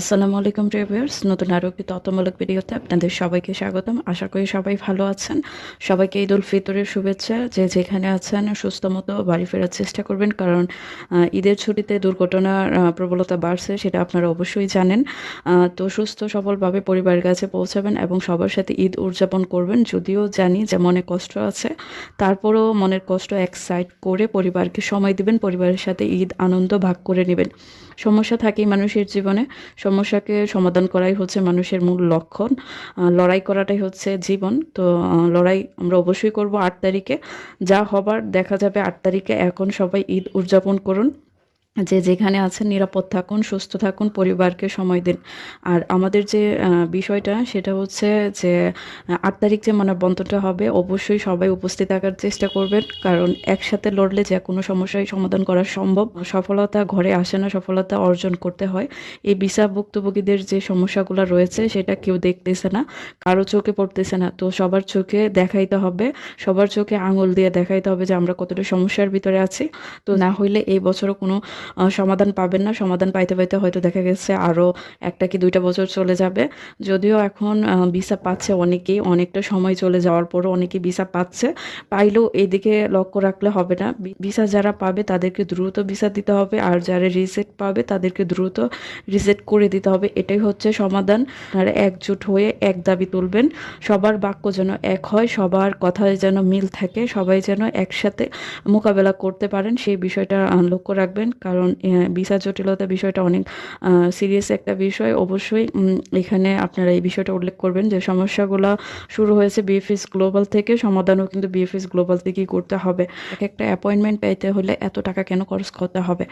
আসসালামু আলাইকুম রিভিউয়ার্স নতুন আরও একটি তথ্যমূলক ভিডিওতে আপনাদের সবাইকে স্বাগতম। আশা করি সবাই ভালো আছেন। সবাইকে ঈদ উল ফিতরের শুভেচ্ছা। যে যেখানে আছেন, সুস্থ মতো বাড়ি ফেরার চেষ্টা করবেন, কারণ ঈদের ছুটিতে দুর্ঘটনার প্রবলতা বাড়ছে, সেটা আপনারা অবশ্যই জানেন। তো সুস্থ, সবলভাবে পরিবারের কাছে পৌঁছাবেন এবং সবার সাথে ঈদ উদযাপন করবেন। যদিও জানি যে মনে কষ্ট আছে। তারপরও মনের কষ্ট এক সাইড করে পরিবারকে সময় দিবেন, পরিবারের সাথে ঈদ আনন্দ ভাগ করে নেবেন। সমস্যা থাকেই মানুষের জীবনে। সমস্যাকে সমাধান করাই হচ্ছে মানুষের মূল লক্ষণ। লড়াই করাটাই হচ্ছে জীবন। তো লড়াই আমরা অবশ্যই করব আট তারিখে। যা হবার দেখা যাবে আট তারিখে। এখন সবাই ঈদ উদযাপন করুন। যে যেখানে আছেন, নিরাপদ থাকুন, সুস্থ থাকুন, পরিবারকে সময় দিন। আর আমাদের যে বিষয়টা সেটা হচ্ছে যে আট তারিখ যে মানববন্ধনটা হবে, অবশ্যই সবাই উপস্থিত থাকার চেষ্টা করবেন। কারণ একসাথে লড়লে যে কোনো সমস্যাই সমাধান করা সম্ভব। সফলতা ঘরে আসে না, সফলতা অর্জন করতে হয়। এই ভিসা ভুক্তভোগীদের যে সমস্যাগুলো রয়েছে, সেটা কেউ দেখতেছে না, কারও চোখে পড়তেছে না। তো সবার চোখে দেখাইতে হবে, সবার চোখে আঙুল দিয়ে দেখাইতে হবে যে আমরা কতটা সমস্যার ভিতরে আছি। তো না হইলে এই বছরও কোনো সমাধান পাবেন না। সমাধান পাইতে পাইতে হয়তো দেখা গেছে আরও একটা কি দুইটা বছর চলে যাবে। যদিও এখন ভিসা পাচ্ছে অনেকেই। অনেকটা সময় চলে যাওয়ার পরও অনেকে ভিসা পাচ্ছে। পাইলেও এদিকে লক্ষ্য রাখলে হবে না। ভিসা যারা পাবে তাদেরকে দ্রুত ভিসা দিতে হবে। আর যারা রিজেক্ট পাবে তাদেরকে দ্রুত রিজেক্ট করে দিতে হবে। এটাই হচ্ছে সমাধান। আর একজোট হয়ে এক দাবি তুলবেন। সবার বাক্য যেন এক হয়, সবার কথায় যেন মিল থাকে, সবাই যেন একসাথে মোকাবেলা করতে পারেন। সেই বিষয়টা লক্ষ্য রাখবেন। কারণ ভিসা জটিলতা বিষয়টা অনেক সিরিয়াস একটা বিষয়। অবশ্যই এখানে আপনারা এই বিষয়টা উল্লেখ করবেন যে সমস্যাগুলো শুরু হয়েছে বিএফএস গ্লোবাল থেকে, সমাধানও কিন্তু বিএফএস গ্লোবাল থেকেই করতে হবে। এক একটা অ্যাপয়েন্টমেন্ট পেতে হলে এত টাকা কেন খরচ করতে হবে?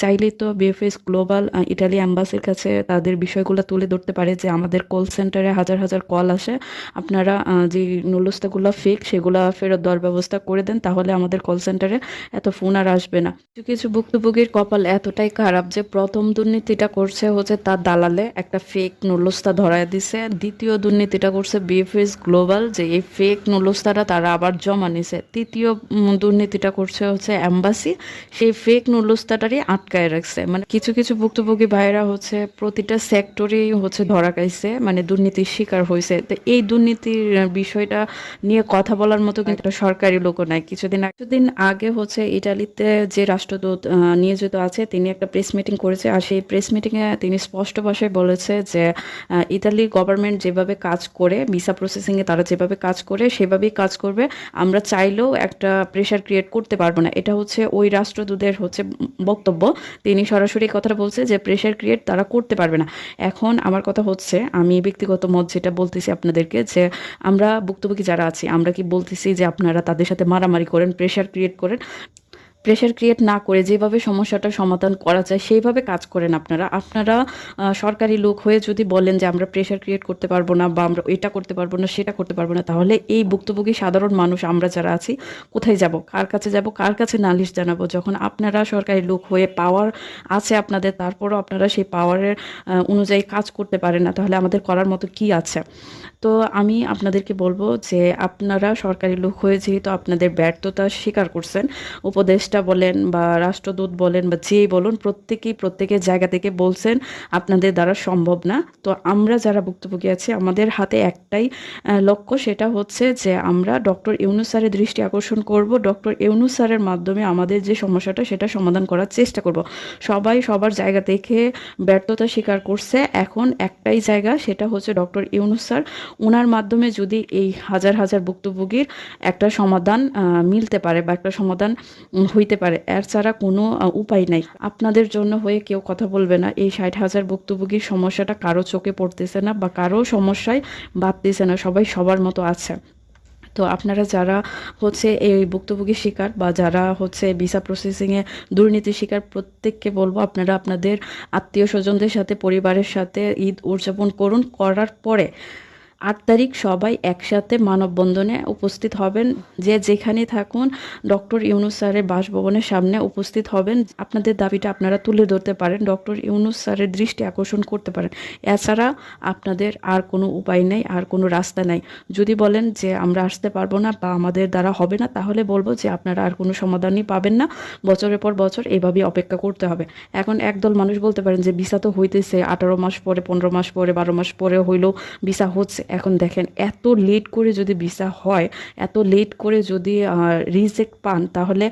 চাইলেই তো বিএফএস গ্লোবাল ইটালি অ্যাম্বাসির কাছে তাদের বিষয়গুলো তুলে ধরতে পারে যে আমাদের কল সেন্টারে হাজার হাজার কল আসে। আপনারা যে নুলস্তাগুলো ফেক সেগুলো ফেরত দেওয়ার ব্যবস্থা করে দেন, তাহলে আমাদের কল সেন্টারে এত ফোন আর আসবে না। কিছু কিছু ভুক্তভোগীর কপাল এতটাই খারাপ যে প্রথম দুর্নীতিটা করছে হচ্ছে তার দালালে একটা ফেক নুলস্তা ধরায় দিছে। দ্বিতীয় দুর্নীতিটা করছে বিএফএস গ্লোবাল যে এই ফেক নুলস্তাটা তারা আবার জমা নিছে। তৃতীয় দুর্নীতিটা করছে হচ্ছে অ্যাম্বাসি সেই ফেক নুলস্তাটারই আটকায় রাখছে। মানে কিছু কিছু ভুক্তভোগী ভাইরা হচ্ছে প্রতিটা সেক্টরেই হচ্ছে ধরা খাইছে মানে দুর্নীতির শিকার হয়েছে তো এই দুর্নীতির বিষয়টা নিয়ে কথা বলার মতো কিন্তু সরকারি লোকও নাই। কিছুদিন কিছুদিন আগে হচ্ছে ইটালিতে যে রাষ্ট্রদূত আহ, নিয়োজিত আছে, তিনি একটা প্রেস মিটিং করেছে আর সেই প্রেস মিটিংয়ে তিনি স্পষ্ট ভাষায় বলেছে যে ইতালি গভর্নমেন্ট যেভাবে কাজ করে ভিসা প্রসেসিংয়ে তারা যেভাবে কাজ করে, সেভাবেই কাজ করবে। আমরা চাইলেও একটা প্রেশার ক্রিয়েট করতে পারব না। এটা হচ্ছে ওই রাষ্ট্রদূতের হচ্ছে বক্তব্য। তিনি সরাসরি কথাটা বলছে যে প্রেশার ক্রিয়েট তারা করতে পারবে না। এখন আমার কথা হচ্ছে, আমি ব্যক্তিগত মত যেটা বলতেছি আপনাদেরকে যে, আমরা ভুক্তভোগী যারা আছি, আমরা কি বলতেছি যে, আপনারা তাদের সাথে মারামারি করেন প্রেশার ক্রিয়েট করেন? প্রেশার ক্রিয়েট না করে যেভাবে সমস্যাটা সমাধান করা যায়, সেইভাবে কাজ করেন আপনারা। আপনারা সরকারি লোক হয়ে যদি বলেন যে আমরা প্রেশার ক্রিয়েট করতে পারব না বা আমরা এটা করতে পারব না, সেটা করতে পারব না, তাহলে এই ভুক্তভোগী সাধারণ মানুষ আমরা যারা আছি, কোথায় যাব? কার কাছে যাব? কার কাছে নালিশ জানাব? যখন আপনারা সরকারি লোক হয়ে পাওয়ার আছে আপনাদের, তারপরও আপনারা সেই পাওয়ারের অনুযায়ী কাজ করতে পারেন না, তাহলে আমাদের করার মতো কি আছে? তো আমি আপনাদেরকে বলব যে আপনারা সরকারি লোক হয়ে যেহেতু আপনাদের ব্যর্থতা স্বীকার করছেন উপদেষ্টা বলেন বা রাষ্ট্রদূত বলেন বা যেই বলুন, প্রত্যেকেই প্রত্যেকের জায়গা থেকে বলছেন আপনাদের দ্বারা সম্ভব না। তো আমরা যারা ভুক্তভোগী আছি, আমাদের হাতে একটাই লক্ষ্য সেটা হচ্ছে যে আমরা ডক্টর ইউনুস স্যারের দৃষ্টি আকর্ষণ করব। ডক্টর ইউনুস স্যারের মাধ্যমে আমাদের যে সমস্যাটা, সেটা সমাধান করার চেষ্টা করব। সবাই সবার জায়গা থেকে ব্যর্থতা স্বীকার করছে। এখন একটাই জায়গা, সেটা হচ্ছে ডক্টর ইউনুস স্যার। ওনার মাধ্যমে যদি এই হাজার হাজার ভুক্তভোগীর একটা সমাধান মিলতে পারে বা একটা সমাধান হইতে পারে। এর ছাড়া কোনো উপায় নাই। আপনাদের জন্য হয়ে কেউ কথা বলবে না। এই ষাট হাজার ভুক্তভোগীর সমস্যাটা কারও চোখে পড়তেছে না বা কারও সমস্যায় বাড়তেছে না। সবাই সবার মতো আছে। তো আপনারা যারা হচ্ছে এই ভুক্তভোগী শিকার বা যারা হচ্ছে ভিসা প্রসেসিংয়ে দুর্নীতি শিকার, প্রত্যেককে বলব আপনারা আপনাদের আত্মীয় স্বজনদের সাথে, পরিবারের সাথে ঈদ উদযাপন করুন। করার পরে আট তারিখ সবাই একসাথে মানববন্ধনে উপস্থিত হবেন। যে যেখানে থাকুন, ডক্টর ইউনুস স্যারের বাসভবনের সামনে উপস্থিত হবেন। আপনাদের দাবিটা আপনারা তুলে ধরতে পারেন, ডক্টর ইউনুস স্যারের দৃষ্টি আকর্ষণ করতে পারেন। এছাড়া আপনাদের আর কোনো উপায় নেই, আর কোনো রাস্তা নাই। যদি বলেন যে আমরা আসতে পারব না বা আমাদের দ্বারা হবে না, তাহলে বলব যে আপনারা আর কোনো সমাধানই পাবেন না। বছরের পর বছর এইভাবেই অপেক্ষা করতে হবে। এখন একদল মানুষ বলতে পারেন যে ভিসা তো হইতেছে, আঠারো মাস পরে, পনেরো মাস পরে, বারো মাস পরে হইলেও ভিসা হচ্ছে। এখন দেখেন, এত লেট করে যদি ভিসা হয়, এত লেট করে যদি রিজেক্ট পান, তাহলে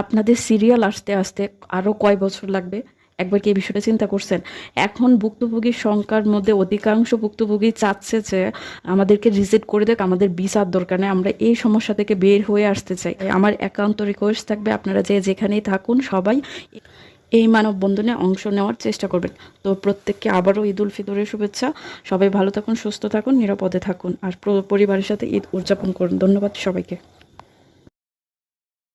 আপনাদের সিরিয়াল আসতে আসতে আরও কয় বছর লাগবে? একবার কি এই বিষয়টা চিন্তা করছেন? এখন ভুক্তভোগীর সংখ্যার মধ্যে অধিকাংশ ভুক্তভোগী চাচ্ছে যে, আমাদেরকে রিজেক্ট করে দেখ আমাদের ভিসার দরকার নেই, আমরা এই সমস্যা থেকে বের হয়ে আসতে চাই। আমার একান্ত রিকোয়েস্ট থাকবে, আপনারা যে যেখানেই থাকুন, সবাই এই মানববন্ধনে অংশ নেওয়ার চেষ্টা করবেন। তো প্রত্যেককে আবারও ঈদ উল ফিতরের শুভেচ্ছা। সবাই ভালো থাকুন, সুস্থ থাকুন, নিরাপদে থাকুন। আর পরিবারের সাথে ঈদ উদযাপন করুন। ধন্যবাদ সবাইকে।